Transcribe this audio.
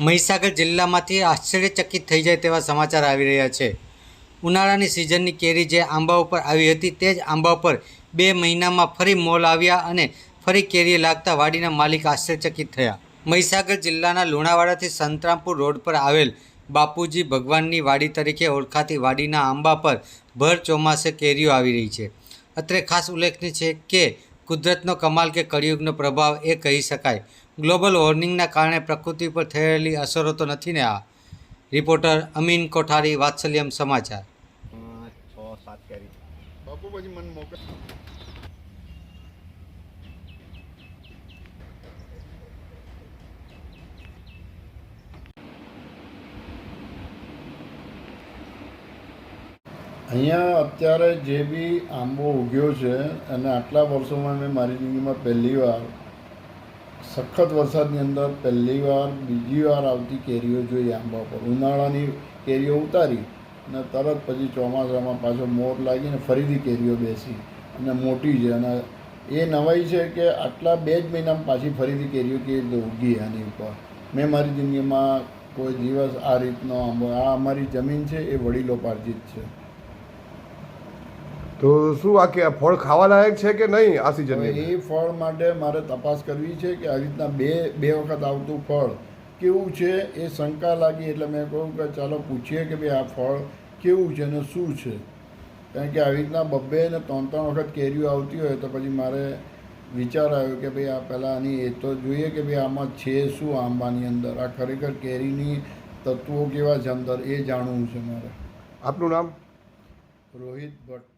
મહીસાગર જિલ્લામાંથી આશ્ચર્યચકિત થઈ જાય તેવા સમાચાર આવી રહ્યા છે. ઉનાળાની સિઝનની કેરી જે આંબા ઉપર આવી હતી તે જ આંબા ઉપર બે મહિનામાં ફરી મોલ આવ્યા અને ફરી કેરી લાગતા વાડીના માલિક આશ્ચર્યચકિત થયા. મહીસાગર જિલ્લાના લુણાવાડાથી સંતરામપુર રોડ પર આવેલ બાપુજી ભગવાનની વાડી તરીકે ઓળખાતી વાડીના આંબા પર ભર ચોમાસે કેરીઓ આવી રહી છે. અત્રે ખાસ ઉલ્લેખનીય છે કે કુદરતનો કમાલ કે કળિયુગનો પ્રભાવ એ કહી શકાય. ગ્લોબલ વોર્મિંગના કારણે પ્રકૃતિ પર થયેલી અસરો તો નથી ને આ? રિપોર્ટર અમીન કોઠારી વાત્સલ્યમ સમાચાર. છ સાત કેરી. બાપુ પછી મને મોકલ. અહીંયા અત્યારે જે બી આંબો ઉગ્યો છે, અને આટલા વર્ષોમાં મેં મારી જિંદગીમાં પહેલી વાર, સખત વરસાદની અંદર પહેલી વાર, બીજી વાર આવતી કેરીઓ જોઈ આંબા પર. ઉનાળાની કેરીઓ ઉતારી, અને તરત પછી ચોમાસામાં પાછો મોર લાગીને ફરીથી કેરીઓ બેસી, અને મોટી છે. અને એ નવાઈ છે કે આટલા બે જ મહિનામાં પાછી ફરીથી કેરીઓ રીતે ઉગી આની ઉપર. મેં મારી જિંદગીમાં કોઈ દિવસ આ રીતનો આંબો, આ અમારી જમીન છે, એ વડીલો પાર્જિત છે. તો શું આ કે ફળ ખાવા લાયક છે કે નહીં આ સિઝનની એ ફળ માટે મારે તપાસ કરવી છે કે આવી રીતના બે બે વખત આવતું ફળ કેવું છે? એ શંકા લાગી એટલે મેં કહ્યું કે ચાલો પૂછીએ કે ભાઈ આ ફળ કેવું છે અને શું છે? કારણ કે આવી રીતના બબ્બે ને ત્રણ ત્રણ વખત કેરીઓ આવતી હોય તો પછી મારે વિચાર આવ્યો કે ભાઈ આ પહેલાં આની એ તો જોઈએ કે ભાઈ આમાં છે શું આંબાની અંદર? આ ખરેખર કેરીની તત્વો કેવા છે અંદર? એ જાણવું છે મારે. આપનું નામ? રોહિત ભટ્ટ.